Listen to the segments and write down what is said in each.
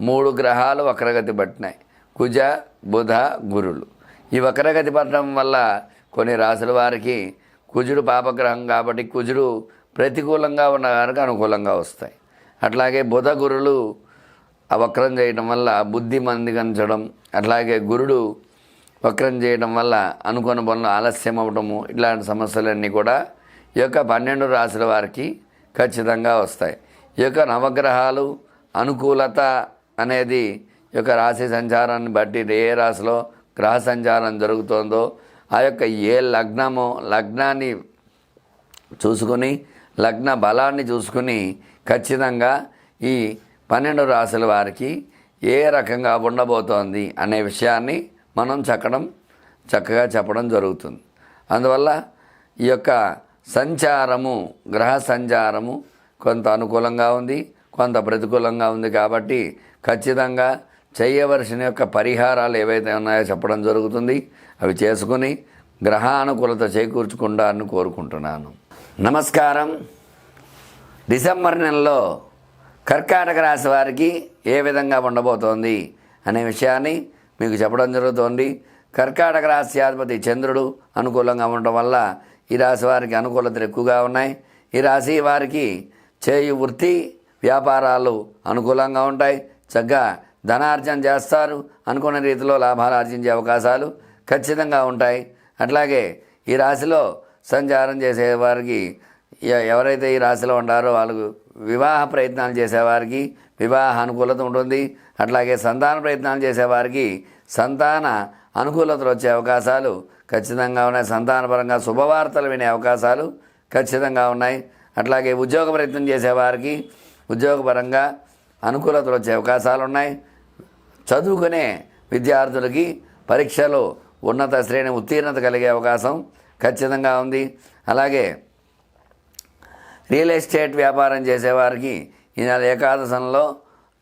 మూడు గ్రహాలు వక్రగతి పట్టినాయి. కుజ బుధ గురులు. ఈ వక్రగతి పట్టడం వల్ల కొన్ని రాశుల వారికి కుజుడు పాపగ్రహం కాబట్టి కుజుడు ప్రతికూలంగా ఉన్న వారికి అనుకూలంగా వస్తాయి. అట్లాగే బుధ గురులు ఆ వక్రం చేయడం వల్ల బుద్ధి మందిగించడం అట్లాగే గురుడు వక్రం చేయడం వల్ల అనుకున్న పనులు ఆలస్యం అవ్వడము ఇట్లాంటి సమస్యలన్నీ కూడా ఈ యొక్క పన్నెండు రాశుల వారికి ఖచ్చితంగా వస్తాయి. ఈ యొక్క నవగ్రహాలు అనుకూలత అనేది ఈ యొక్క రాశి సంచారాన్ని బట్టి ఏ రాశిలో గ్రహ సంచారం జరుగుతుందో ఆ యొక్క ఏ లగ్నమో లగ్నాన్ని చూసుకుని లగ్న బలాన్ని చూసుకుని ఖచ్చితంగా ఈ పన్నెండు రాశుల వారికి ఏ రకంగా ఉండబోతోంది అనే విషయాన్ని మనం చక్కడం చక్కగా చెప్పడం జరుగుతుంది. అందువల్ల ఈ యొక్క సంచారము గ్రహ సంచారము కొంత అనుకూలంగా ఉంది. కొంత ప్రతికూలంగా ఉంది కాబట్టి ఖచ్చితంగా చేయవలసిన యొక్క పరిహారాలు ఏవైతే ఉన్నాయో చెప్పడం జరుగుతుంది. అవి చేసుకుని గ్రహానుకూలత చేకూర్చుకుంటారని కోరుకుంటున్నాను. నమస్కారం. డిసెంబర్ నెలలో కర్కాటక రాశి వారికి ఏ విధంగా ఉండబోతోంది అనే విషయాన్ని మీకు చెప్పడం జరుగుతోంది. కర్కాటక రాశి అధిపతి చంద్రుడు అనుకూలంగా ఉండటం వల్ల ఈ రాశి వారికి అనుకూలతలు ఎక్కువగా ఉన్నాయి. ఈ రాశి వారికి చేయు వృత్తి వ్యాపారాలు అనుకూలంగా ఉంటాయి. చక్కగా ధనార్జన చేస్తారు. అనుకున్న రీతిలో లాభాలు ఆర్జించే అవకాశాలు ఖచ్చితంగా ఉంటాయి. అట్లాగే ఈ రాశిలో సంచారం చేసేవారికి ఎ- ఎవరైతే ఈ రాశిలో ఉంటారో వాళ్ళకు వివాహ ప్రయత్నాలు చేసేవారికి వివాహ అనుకూలత ఉంటుంది. అట్లాగే సంతాన ప్రయత్నాలు చేసేవారికి సంతాన అనుకూలతలు వచ్చే అవకాశాలు ఖచ్చితంగా ఉన్నాయి. సంతానపరంగా శుభవార్తలు వినే అవకాశాలు ఖచ్చితంగా ఉన్నాయి. అట్లాగే ఉద్యోగ ప్రయత్నం చేసేవారికి ఉద్యోగపరంగా అనుకూలతలు వచ్చే అవకాశాలు ఉన్నాయి చదువుకునే విద్యార్థులకి పరీక్షలో ఉన్నత శ్రేణి ఉత్తీర్ణత కలిగే అవకాశం ఖచ్చితంగా ఉంది. అలాగే రియల్ ఎస్టేట్ వ్యాపారం చేసేవారికి ఈ నెల ఏకాదశంలో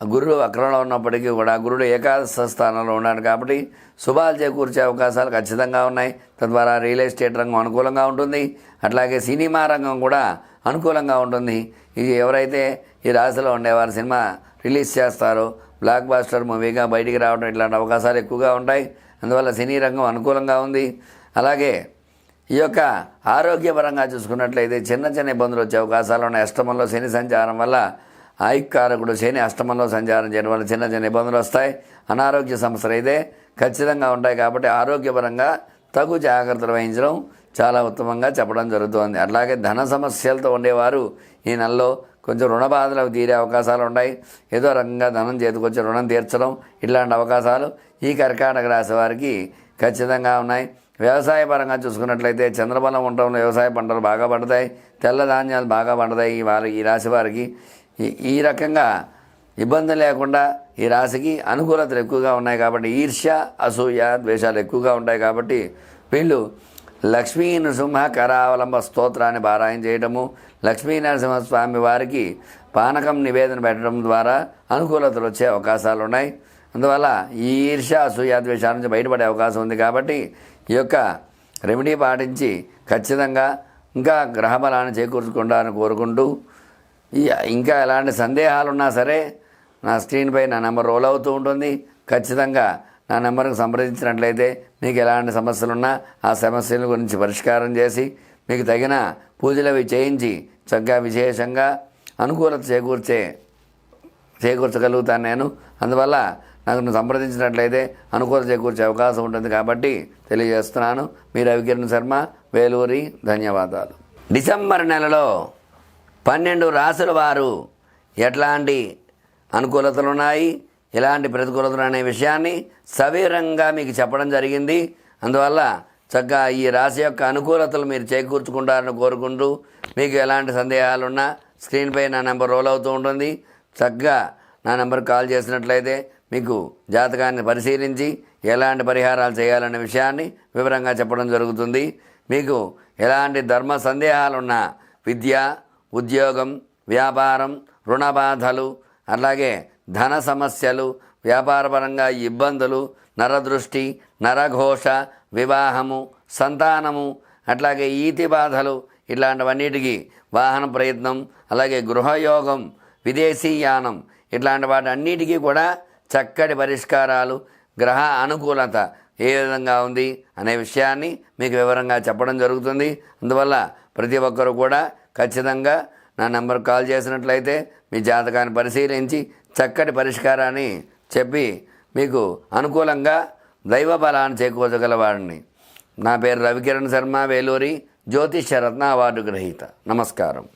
గురుడు వక్రంలో ఉన్నప్పటికీ కూడా గురుడు ఏకాదశ స్థానంలో ఉన్నాడు కాబట్టి శుభాలు చేకూర్చే అవకాశాలు ఖచ్చితంగా ఉన్నాయి. తద్వారా రియల్ ఎస్టేట్ రంగం అనుకూలంగా ఉంటుంది. అట్లాగే సినిమా రంగం కూడా అనుకూలంగా ఉంటుంది. ఇది ఎవరైతే ఈ రాశిలో ఉండేవారు సినిమా రిలీజ్ చేస్తారో బ్లాక్ బాస్టర్ మూవీగా బయటికి రావడం ఇట్లాంటి అవకాశాలు ఎక్కువగా ఉంటాయి. అందువల్ల సినీ రంగం అనుకూలంగా ఉంది. అలాగే ఈ యొక్క ఆరోగ్యపరంగా చూసుకున్నట్లయితే చిన్న చిన్న ఇబ్బందులు వచ్చే అవకాశాలు ఉన్నాయి. అష్టమంలో శని సంచారం వల్ల ఆయుక్కారకుడు శని అష్టమంలో సంచారం చేయడం వల్ల చిన్న చిన్న ఇబ్బందులు వస్తాయి. అనారోగ్య సమస్యలు అయితే ఖచ్చితంగా ఉంటాయి కాబట్టి ఆరోగ్యపరంగా తగు జాగ్రత్తలు వహించడం చాలా ఉత్తమంగా చెప్పడం జరుగుతుంది. అట్లాగే ధన సమస్యలతో ఉండేవారు ఈ నెలలో కొంచెం రుణ బాధలకు తీరే అవకాశాలు ఉన్నాయి. ఏదో రకంగా ధనం చేతికొచ్చి రుణం తీర్చడం ఇట్లాంటి అవకాశాలు ఈ కర్కాటక రాశి వారికి ఖచ్చితంగా ఉన్నాయి. వ్యవసాయ పరంగా చూసుకున్నట్లయితే చంద్రబలం ఉండడంలో వ్యవసాయ పంటలు బాగా పండుతాయి. తెల్ల ధాన్యాలు బాగా పండుతాయి ఈ వారి ఈ రాశి వారికి. ఈ రకంగా ఇబ్బంది లేకుండా ఈ రాశికి అనుకూలతలు ఎక్కువగా ఉన్నాయి కాబట్టి ఈర్ష్య అసూయ ద్వేషాలు ఎక్కువగా ఉంటాయి కాబట్టి వీళ్ళు లక్ష్మీ నృసింహ కరావలంబ స్తోత్రాన్ని పారాయణ చేయటము లక్ష్మీ నరసింహస్వామి వారికి పానకం నివేదన పెట్టడం ద్వారా అనుకూలతలు వచ్చే అవకాశాలు ఉన్నాయి. అందువల్ల ఈ ఈర్ష అసూయాద్వేషాల నుంచి బయటపడే అవకాశం ఉంది కాబట్టి ఈ యొక్క రెమెడీ పాటించి ఖచ్చితంగా ఇంకా గ్రహబలాన్ని చేకూర్చుకుంటారని కోరుకుంటూ ఇంకా ఎలాంటి సందేహాలు ఉన్నా సరే నా స్క్రీన్పై నా నెంబర్ రోల్ అవుతూ ఉంటుంది. ఖచ్చితంగా నా నెంబర్కు సంప్రదించినట్లయితే మీకు ఎలాంటి సమస్యలున్నా ఆ సమస్యల గురించి పరిష్కారం చేసి మీకు తగిన పూజలు అవి చేయించి చక్కగా విశేషంగా అనుకూలత చేకూర్చే చేకూర్చగలుగుతాను నేను. అందువల్ల నాకు నువ్వు సంప్రదించినట్లయితే అనుకూల చేకూర్చే అవకాశం ఉంటుంది కాబట్టి తెలియజేస్తున్నాను. మీ రవికిరణ్ శర్మ వేలూరి ధన్యవాదాలు. డిసెంబర్ నెలలో పన్నెండు రాసుల వారు ఎట్లాంటి అనుకూలతలు ఇలాంటి ఎలాంటి ప్రతికూలతలు అనే విషయాన్ని సవీరంగా మీకు చెప్పడం జరిగింది. అందువల్ల చక్కగా ఈ రాశి యొక్క అనుకూలతలు మీరు చేకూర్చుకుంటారని కోరుకుంటూ మీకు ఎలాంటి సందేహాలున్నా స్క్రీన్పై నా నెంబర్ రోల్ అవుతూ ఉంటుంది. చక్కగా నా నెంబర్ కాల్ చేసినట్లయితే మీకు జాతకాన్ని పరిశీలించి ఎలాంటి పరిహారాలు చేయాలనే విషయాన్ని వివరంగా చెప్పడం జరుగుతుంది. మీకు ఎలాంటి ధర్మ సందేహాలున్నా విద్య ఉద్యోగం వ్యాపారం రుణ బాధలు అలాగే ధన సమస్యలు వ్యాపారపరంగా ఇబ్బందులు నరదృష్టి నరఘోష వివాహము సంతానము అట్లాగే ఈతి బాధలు ఇట్లాంటివన్నిటికీ వాహన ప్రయత్నం అలాగే గృహయోగం విదేశీయానం ఇట్లాంటి వాటి అన్నిటికీ కూడా చక్కటి పరిష్కారాలు గ్రహ అనుకూలత ఏ విధంగా ఉంది అనే విషయాన్ని మీకు వివరంగా చెప్పడం జరుగుతుంది. అందువల్ల ప్రతి ఒక్కరు కూడా ఖచ్చితంగా నా నెంబర్ కాల్ చేసినట్లయితే మీ జాతకాన్ని పరిశీలించి చక్కటి పరిష్కారాన్ని చెప్పి మీకు అనుకూలంగా దైవ బలాన్ని చేకూర్చగలవాడిని. నా పేరు రవికిరణ్ శర్మ వేలూరి జ్యోతిష్య రత్న అవార్డు గ్రహీత. నమస్కారం.